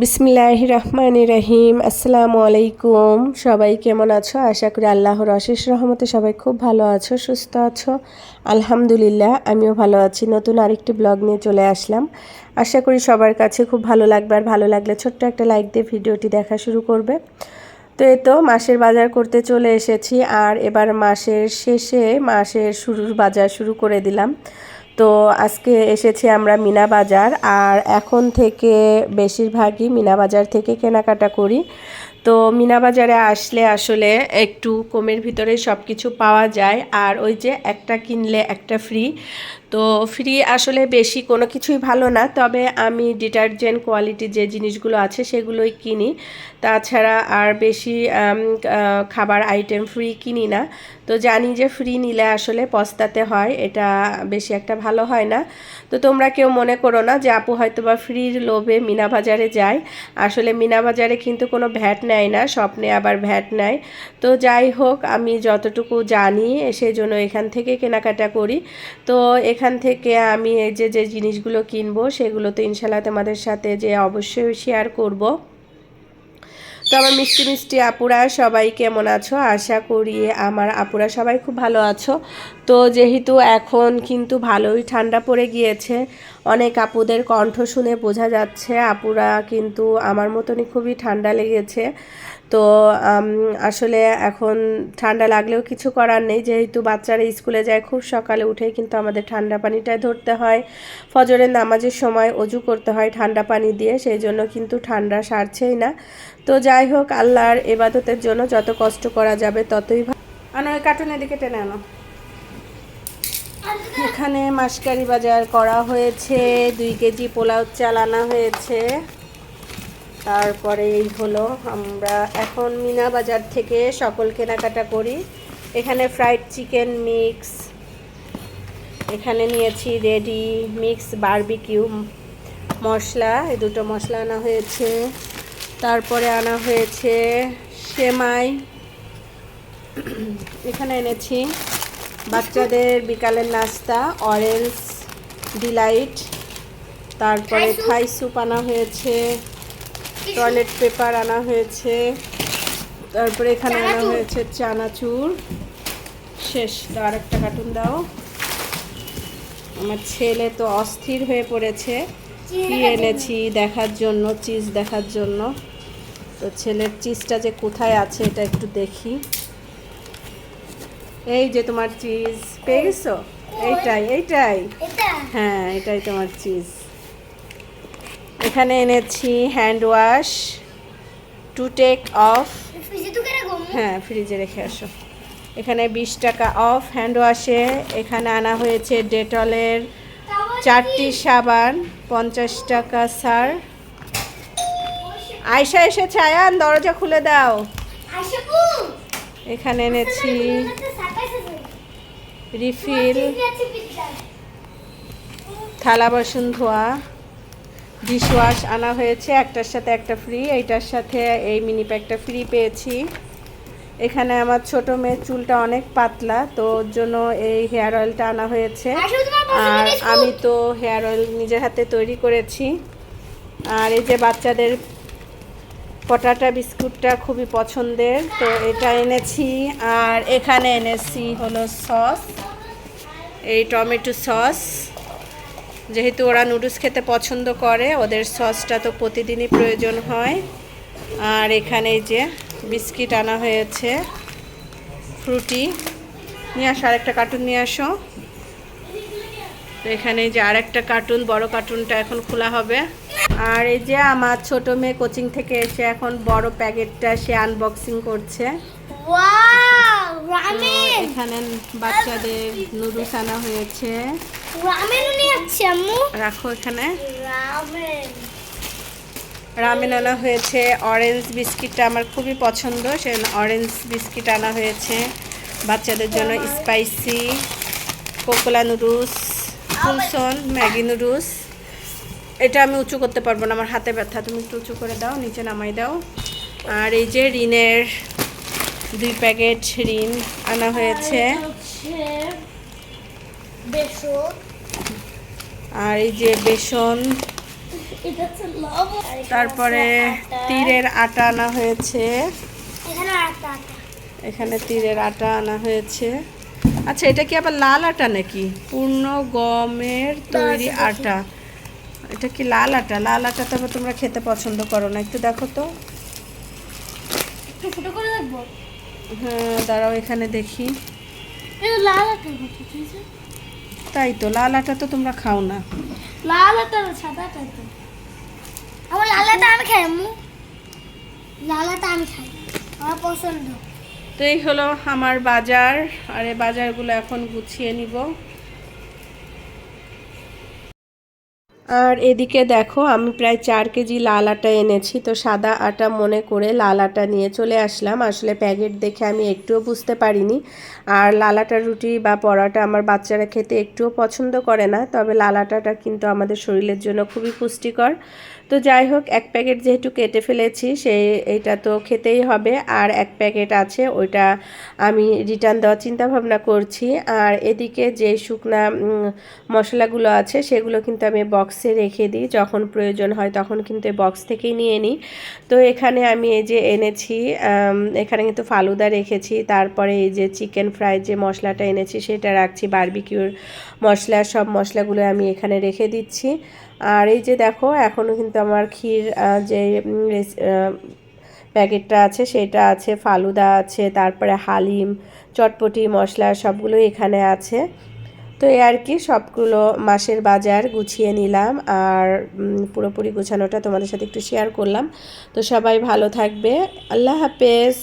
বিসমিল্লাহ রহমান রহিম। আসসালামু আলাইকুম। সবাই কেমন আছো? আশা করি আল্লাহর অশেষ রহমতে সবাই খুব ভালো আছো, সুস্থ আছো। আলহামদুলিল্লাহ, আমিও ভালো আছি। নতুন আরেকটি ব্লগ নিয়ে চলে আসলাম। আশা করি সবার কাছে খুব ভালো লাগবে আর ভালো লাগলে ছোট্ট একটা লাইক দিয়ে ভিডিওটি দেখা শুরু করবে। তো এই তো, মাসের বাজার করতে চলে এসেছি আর এবার মাসের শেষে মাসের শুরুর বাজার শুরু করে দিলাম। তো আজকে এসেছি আমরা মিনা বাজার, আর এখন থেকে বেশিরভাগই মিনা বাজার থেকে কেনাকাটা করি। তো মিনা বাজারে আসলে আসলে একটু কমের ভিতরে সব কিছু পাওয়া যায়, আর ওই যে একটা কিনলে একটা ফ্রি তো ফ্রি আসলে বেশি কোনো কিছুই ভালো না। তবে আমি ডিটারজেন্ট কোয়ালিটি যে জিনিসগুলো আছে সেগুলোই কিনি। তাছাড়া আর বেশি খাবার আইটেম ফ্রি কিনি না। তো জানি যে ফ্রি নিলে আসলে পস্তাতে হয়, এটা বেশি একটা ভালো হয় না। তো তোমরা কেউ মনে করো না যে আপু হয়তো বা ফ্রির লোভে মিনা বাজারে যায়। আসলে মিনা বাজারে কিন্তু কোনো ভ্যাট নেয় না, স্বপ্নে আবার ভ্যাট নেয়। তো যাই হোক, আমি যতটুকু জানি সেই জন্য এখান থেকে কেনাকাটা করি। তো এখান থেকে আমি এই যে যে জিনিসগুলো কিনবো, সেগুলো তো ইনশাল্লাহ তোমাদের সাথে যে অবশ্যই শেয়ার করব। তো আমার মিষ্টি মিষ্টি আপুরা, সবাই কেমন আছো? আশা করি আমার আপুরা সবাই খুব ভালো আছো। তো যেহেতু এখন কিন্তু ভালোই ঠান্ডা পড়ে গিয়েছে অনেক আপুদের কণ্ঠ শুনে বোঝা যাচ্ছে, আপুরা কিন্তু আমার মতনই খুবই ঠান্ডা লেগেছে। তো আসলে এখন ঠান্ডা লাগলেও কিছু করার নেই। যেহেতু বাচ্চারা স্কুলে যায়, খুব সকালে উঠেই কিন্তু আমাদের ঠান্ডা পানিটাই ধরতে হয়। ফজরের নামাজের সময় অজু করতে হয় ঠান্ডা পানি দিয়ে, সেই জন্য কিন্তু ঠান্ডা সারছেই না। তো যাই হোক, আল্লাহর এবাদতের জন্য যত কষ্ট করা যাবে ততই আনো ওই কার্টুনের দিকে টেনে আনো। এখানে মাসকারি বাজার করা হয়েছে, দুই কেজি পোলাও চাল আনা হয়েছে। তারপরে এই হলো, আমরা এখন মিনা বাজার থেকে সকল কেনাকাটা করি। এখানে ফ্রাইড চিকেন মিক্স এখানে নিয়েছি রেডি মিক্স বারবিকিউ মশলা, এই দুটো মশলা আনা হয়েছে। তারপরে আনা হয়েছে সেমাই। এখানে এনেছি বাচ্চাদের বিকালের নাস্তা অরেঞ্জ ডিলাইট তারপরে থাই স্যুপ আনা হয়েছে টয়লেট পেপার আনা হয়েছে তারপরে এখানে আনা হয়েছে চানাচুর। শেষ দাও আর একটা কার্টুন দাও। আমার ছেলে তো অস্থির হয়ে পড়েছে। কি এনেছি দেখার জন্য চিজ দেখার জন্য। তো ছেলের চিজটা যে কোথায় আছে এটা একটু দেখি। এই যে তোমার চিজ পেয়ে গেছো? এইটাই এইটাই। হ্যাঁ এটাই তোমার চিজ এখানে এনেছি hand wash to take off হ্যাঁ ফ্রিজে রেখে আসো। এখানে বিশ টাকা অফ হ্যান্ড ওয়াশে এখানে আনা হয়েছে ডেটলের চারটি সাবান পঞ্চাশ টাকা স্যার। আয়সা এসেছে আয়ান দরজা খুলে দাও। এখানে এনেছি রিফিল থালা বাসন ধোয়া ডিশওয়াশ আনা হয়েছে একটার সাথে একটা ফ্রি এইটার সাথে এই মিনি প্যাকটা ফ্রি পেয়েছি। এখানে আমার ছোট মেয়ের চুলটা অনেক পাতলা তো ওর জন্য এই হেয়ার অয়েলটা আনা হয়েছে। আর আমি তো হেয়ার অয়েল নিজের হাতে তৈরি করেছি। আর এই যে বাচ্চাদের পটাটা বিস্কুটটা খুবই পছন্দের। তো এটা এনেছি, আর এখানে এনেছি হলো সস, এই টমেটো সস। যেহেতু ওরা নুডলস খেতে পছন্দ করে, ওদের সসটা তো প্রতিদিনই প্রয়োজন হয়। আর এখানে যে বিস্কিট আনা হয়েছে, ফ্রুটি। নিয়ে আসো, আরেকটা কার্টুন নিয়ে আসো। তো এখানে যে আরেকটা কার্টুন বড় কার্টুনটা এখন খোলা হবে। আর এই যে আমার ছোট মেয়ে কোচিং থেকে এসে এখন বড় প্যাকেটটা সে আনবক্সিং করছে। এখানে বাচ্চাদের নুডলস আনা হয়েছে। রাখো এখানে। রামেন আনা হয়েছে। অরেঞ্জ বিস্কিটটা আমার খুবই পছন্দ। সে অরেঞ্জ বিস্কিট আনা হয়েছে। বাচ্চাদের জন্য স্পাইসি কোকোলা নুডলস ফুলসন ম্যাগি নুডলস এটা আমি উঁচু করতে পারব না আমার হাতে ব্যথা। তুমি একটু উঁচু করে দাও নিচে নামাই দাও। আর এই যে রিনের দুই প্যাকেট রিন আনা হয়েছে। আর এই যে বেসন তারপরে। তীরের আটা আনা হয়েছে। এখানে তীরের আটা আনা হয়েছে। আচ্ছা এটা কি আবার লাল আটা নাকি? পূর্ণ গমের তৈরি আটা। এটা কি লাল আটা? লাল আটা তবে তোমরা খেতে পছন্দ করো না। একটু দেখো তো। হ্যাঁ দাঁড়াও এখানে দেখি? তাই তো লাল আটা তো তোমরা খাও না। লাল আটা সাদা আটা তো। আমার লাল আটা আমি খাই লাল আটা আমি খাই আমার পছন্দ। তো এই হলো আমার বাজার আর এই বাজারগুলো এখন গুছিয়ে নিব। আর এদিকে দেখো, আমি প্রায় চার কেজি লাল আটা এনেছি, তো সাদা আটা মনে করে লাল আটা নিয়ে চলে আসলাম। আসলে প্যাকেট দেখে আমি একটুও বুঝতে পারিনি। আর লাল আটার রুটি বা পরোটা আমার বাচ্চারা খেতে একটুও পছন্দ করে না, তবে লাল আটাটা কিন্তু আমাদের শরীরের জন্য খুবই পুষ্টিকর। তো যাই হোক, এক প্যাকেট যেহেতু কেটে ফেলেছি সেই এটা তো খেতেই হবে। আর এক প্যাকেট আছে, ওইটা আমি রিটার্ন দেওয়ার চিন্তা ভাবনা করছি। আর এদিকে যে শুকনা মশলাগুলো আছে, সেগুলো কিন্তু আমি বক্সে রেখে দিই, যখন প্রয়োজন হয় তখন কিন্তু এই বক্স থেকেই নিয়ে নিই। তো এখানে আমি এই যে এনেছি এখানে কিন্তু ফালুদা রেখেছি, তারপরে এই যে চিকেন ফ্রাই যে মশলাটা এনেছি সেটা রাখছি বারবিকিউর মশলা, সব মশলাগুলো আমি এখানে রেখে দিচ্ছি। আর এই যে দেখো এখনও কিন্তু আমার ক্ষীর যে প্যাকেটটা আছে সেটা আছে, ফালুদা আছে, তারপরে হালিম, চটপটি মশলা সবগুলো এখানে আছে। তো এই আর কি, সবগুলো মাসের বাজার গুছিয়ে নিলাম আর পুরোপুরি গুছানোটা তোমাদের সাথে একটু শেয়ার করলাম। তো সবাই ভালো থাকবে। আল্লাহ হাফেজ।